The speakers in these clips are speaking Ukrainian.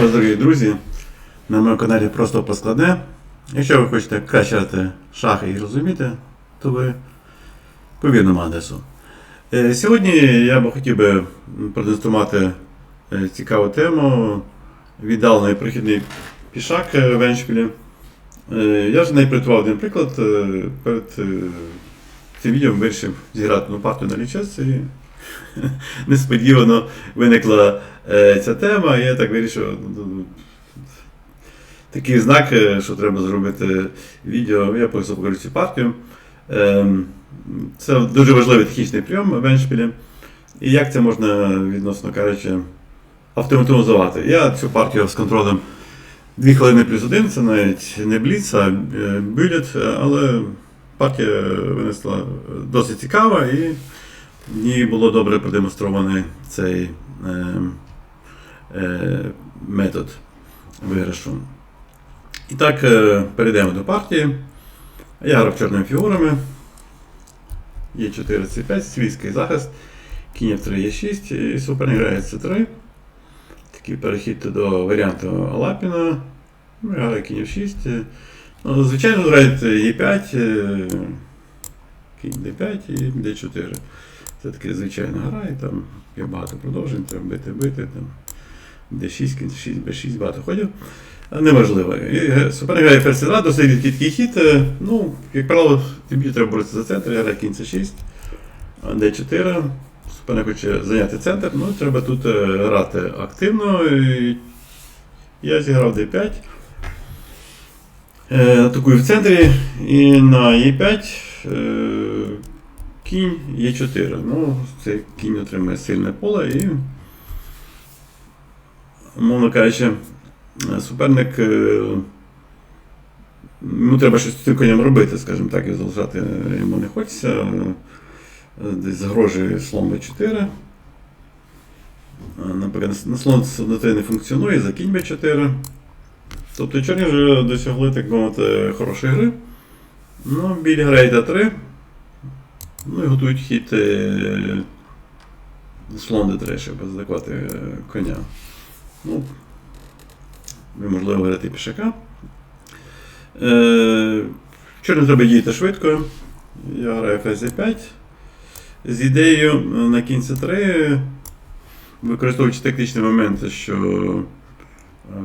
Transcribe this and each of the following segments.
Вас, дорогі друзі, на моєму каналі Просто Поскладне. Якщо ви хочете в шахи і розуміти, то ви по вірному адресу. Е, Сьогодні я би хотів би продемонструвати е, цікаву тему віддалений прохідний пішак е, в Еншпілі. Я вже навіть приготував один приклад. Перед цим відео вирішив зіграти одну партію на лічес і несподівано виникла е, ця тема, і я так вирішив. ну, Такий знак, що треба зробити відео, я просто покажу цю партію. Ем, Це дуже важливий технічний прийом в Еншпілі. І як це можна, відносно кажучи, автоматизувати. Я цю партію з контролем 2 хвилини плюс 1, це навіть не бліц, а е, бюлет, але партія винесла досить цікава і в було добре продемонстрований цей е, е, метод виграшу. І так, е, перейдемо до партії. Я грав чорними фігурами. Є 4 c 5 свійський захист. Кінь F3 є 6 і суперник грає C3. Такий перехід до варіанту Алапіна. Ну, я граю кінь F6. Ну, звичайно, грають E5, е, кінь D5 і D4. Це таке звичайна гра, і там є багато продовжень, треба бити, бити, там D6, кінь 6, B6, багато ходів. Неважливо. І е, Суперник грає ферзь 2 досить рідкий хід. е, Ну, як правило, тобі треба боротися за центр, я кінь C6, D4. Суперник хоче зайняти центр, ну треба тут е, грати активно. Я зіграв D5. Е, Атакую в центрі і на E5 е, кінь Е4. Ну, цей кінь отримує сильне поле і, умовно кажучи, суперник. е, Йому треба щось з цим конем робити, скажімо так, і залишати йому не хочеться. Е, Десь загрожує слон b4. Е, Наприклад, на слон С3 не функціонує, за кінь b4. Тобто чорні вже досягли, так мовити, хорошої гри. Ну, білі грають d3. Ну і готують хід е, слон d3, щоб захвати е, коня. Ну, можливо, грати пішака. Е, чорним треба діяти швидко. Я граю ферзь 5 з ідеєю е, на кінці 3, використовуючи тактичні моменти, що е,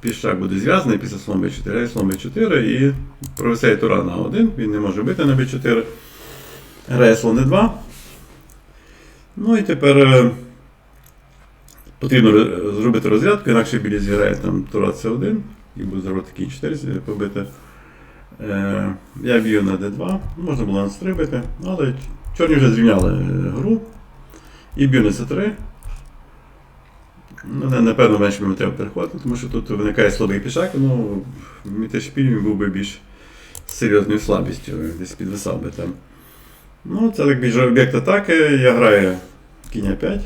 пішак буде зв'язаний після слон b4, і слон b4 і провисає тура на 1, він не може бити на b4. Слон e2. Ну і тепер е, потрібно зробити розрядку, інакше білі зіграє там тура c1 і буде зробити кінь 4 побити. Я б'ю на d2, можна було на c3 але чорні вже зрівняли е, гру. І б'ю на c3. Ну, напевно, менше мені треба переходити, тому що тут виникає слабий пішак, ну, мітешпіль він був би більш серйозною слабістю, десь підвисав би там. Ну, це так більше об'єкт атаки, я граю кінь 5.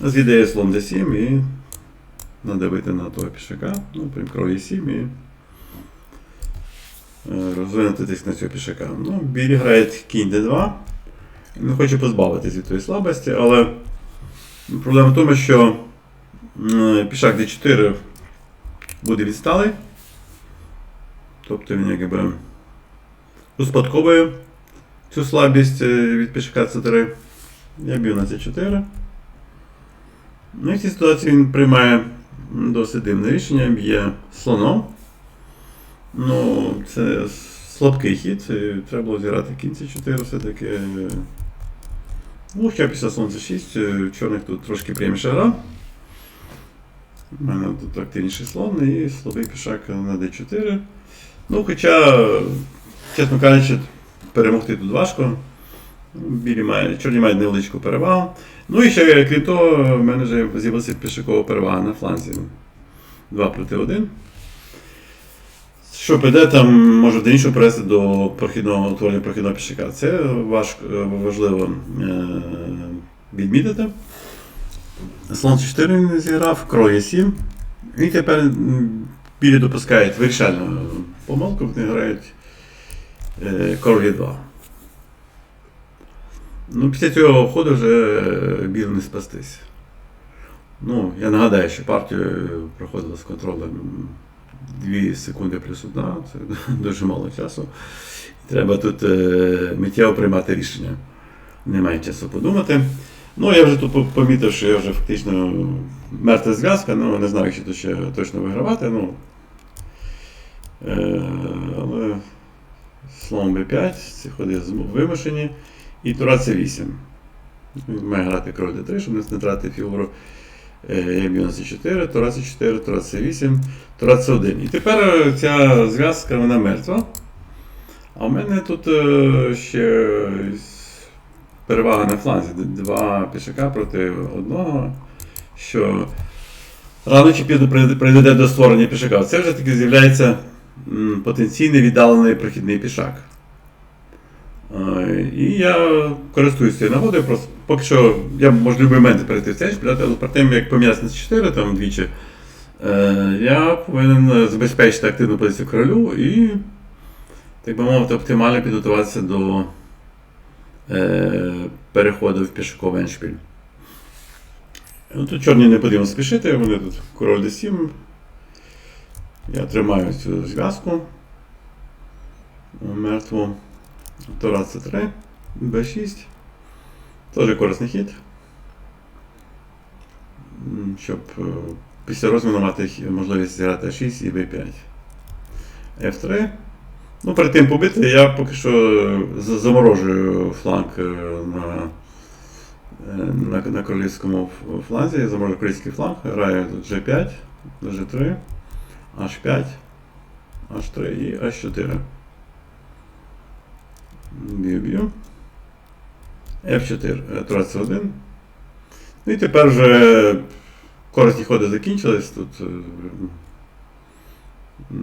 З ідеєю слон d7 і надавити на того пішака, ну, прям кров 7 і е, розвинути тиск на цього пішака. Ну, білі грають кінь d2. Він хоче позбавитись від тої слабості, але проблема в тому, що пішак d4 буде відсталий. Тобто він якби успадковує цю слабість е, від пішака c3. Я б'ю на c4. Ну і в цій ситуації він приймає досить дивне рішення, б'є слоном. Ну, це слабкий хід, це треба було зіграти кінці 4 все-таки. Ну, хоча після сонця 6, е, чорних тут трошки пряміша гра. У мене тут активніший слон і слабий пішак на d4. Ну, хоча, чесно кажучи, перемогти тут важко. Білі мають, чорні мають невеличку перевагу. Ну і ще, крім того, в мене вже з'явилася пішакова перевага на фланзі. 2 проти 1. Що піде, там може до іншого привести до прохідного утворення прохідного пішака. Це важко, важливо е, відмітити. Слон 4 він зіграв, кроль 7. І тепер білі допускають вирішальну помилку, вони грають е, король 2. Ну, після цього ходу вже е, біло не спастись. Ну, я нагадаю, що партію проходила з контролем 2 секунди плюс 1, це дуже мало часу. Треба тут е, миттєво приймати рішення. Немає часу подумати. Ну, я вже тут помітив, що я вже фактично мертва зв'язка, ну не знаю, чи тут ще точно вигравати. Ну, слон b5, ці ходи вимушені. І тура c8. Він має грати король d3, щоб не втратити фігуру. Е, б'ю на c4, тура c4, тура c8, тура c1. І тепер е, ця зв'язка вона мертва. А в мене тут е, ще перевага на фланзі. Два пішака проти одного, що рано чи пізно прийде- до створення пішака. Це вже таки з'являється потенційний віддалений прохідний пішак. Е, І я користуюся цією нагодою. Просто поки що я можу в будь-який момент перейти в цей але перед тим, як помінятися на 4 там двічі, е, я повинен забезпечити активну позицію королю і, так би мовити, оптимально підготуватися до е, переходу в пішаковий еншпіль. Ну, Тут чорні не потрібно спішити, вони тут король d7. Я тримаю цю зв'язку мертву. Тура c3, b6. Теж корисний хід. Щоб е, після розміну мати можливість зіграти a6 і b5. F3. Ну, перед тим побити я поки що заморожую фланг е, на, е, на, на королівському фланзі. Я заморожую королівський фланг, граю тут G5, G3, H5, H3 і H4. Б'ю, б'ю. F4, е, C1. Ну і тепер вже корисні ходи закінчились. Тут, е,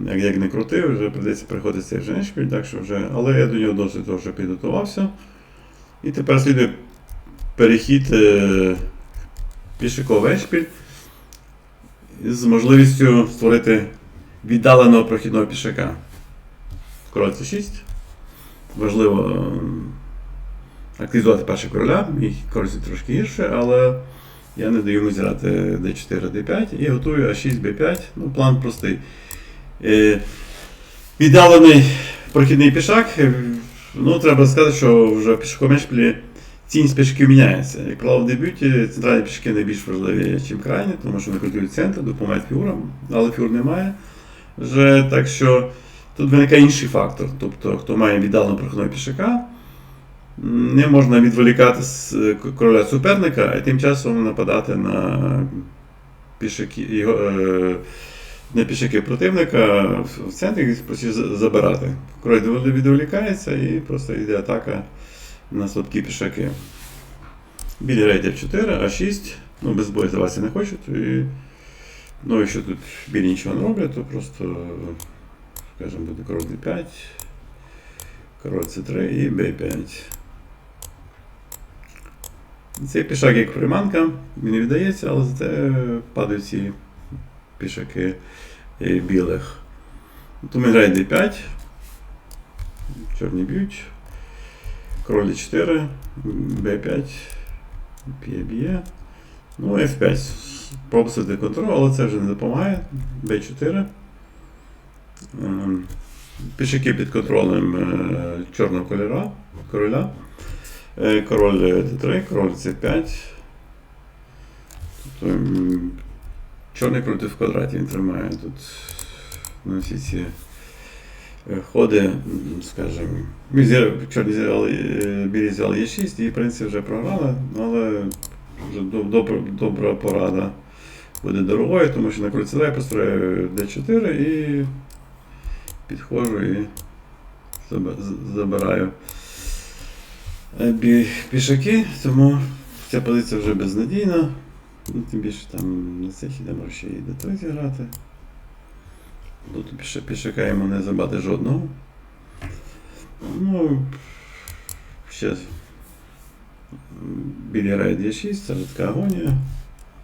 як, як не крутив, вже прийдеться приходити цей вже так що вже, але я до нього досить вже підготувався. І тепер слідує перехід е, пішаковий еншпіль з можливістю створити віддаленого прохідного пішака. Король C6 важливо ем, активізувати першого короля, мій король трошки гірше, але я не даю йому зіграти d4, d5 і готую a6, b5. Ну, план простий. Е, віддалений прохідний пішак. е, Ну, треба сказати, що вже в пішаковому шпілі цінність пішаків міняється. Як правило, в дебюті центральні пішаки найбільш важливі, ніж крайні, тому що вони контролюють центр, допомагають фігурам, але фігур немає. Вже, так що Тут виникає інший фактор. Тобто, хто має віддаленого прохідного пішака, не можна відволікати з е, короля суперника, а тим часом нападати на пішаки, е, на пішаки противника в- центрі забирати. Король відволікається і просто йде атака на слабкі пішаки. Білі рейд F4, А6. Ну, без бою здаватися не хочуть. І, ну, якщо тут білі нічого не роблять, то просто скажімо, буде король d5, король c3 і b5. Цей пішак як приманка, не віддається, але зате падають ці пішаки е, білих. Тому грає d5, чорні б'ють, король d4, b5, б'є б'є. Ну, f5. Пропустити контроль, але це вже не допомагає. b4. Ем, Пішаки під контролем е, чорного кольора, короля. Е, Король d3, король c5. Тобто, чорний король в квадраті він тримає тут на всі ці е, ходи, скажімо. Е, білі зіграли Е6 і в принципі вже програли, але добра, порада буде дорогою, тому що на король c2 я построю d4 і підходжу і забираю е, пішаки, тому ця позиція вже безнадійна. Ну, тим більше там на цих іде ще і до той зіграти. Тут піша- пішака йому не забати жодного. Ну, ще м, біля рейд є 6, це така агонія.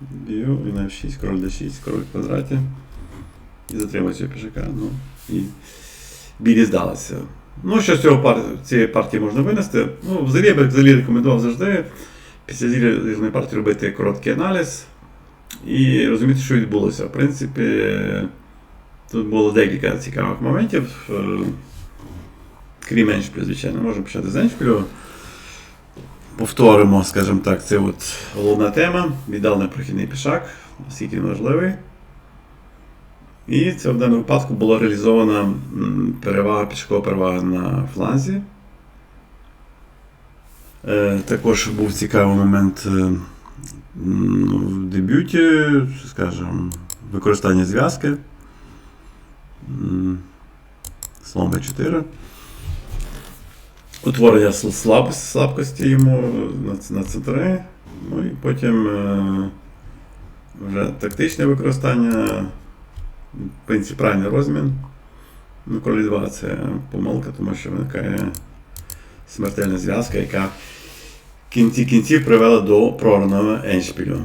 Б'ю і на F6, король D6, король в квадраті. І цього пішака. Ну, і білі здалися. Ну, що з цього пар... цієї партії можна винести? Ну, взагалі я би взагалі рекомендував завжди після зірної партії робити короткий аналіз. і розуміти, що відбулося. В принципі, тут було декілька цікавих моментів. е, Крім Еншпілю, звичайно, можемо почати з Еншпілю. Повторимо, скажімо так, це от головна тема. Віддалений прохідний пішак, наскільки важливий. І це в даному випадку була реалізована перевага, пішкова перевага на фланзі. Е, Також був цікавий момент е, в дебюті, скажімо, використання зв'язки. М, Слон Б4. Утворення сл- слаб- слабкості йому на, ц- на С3. Ну і потім е, вже тактичне використання. В принципі, правильний розмін. Ну, король 2 це помилка, тому що виникає смертельна зв'язка, яка в кінці кінців привела до програного еншпілю.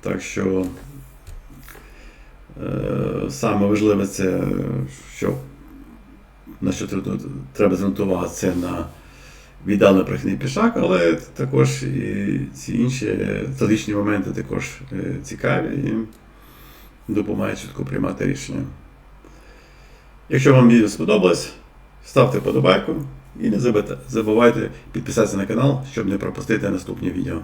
Так що е, саме важливе це, що на що треба- звернути увагу, це на віддалений прохідний пішак, але також і ці інші стратегічні моменти також е, цікаві і допомагають швидко приймати рішення. Якщо вам відео сподобалось, ставте вподобайку і не забувайте підписатися на канал, щоб не пропустити наступні відео.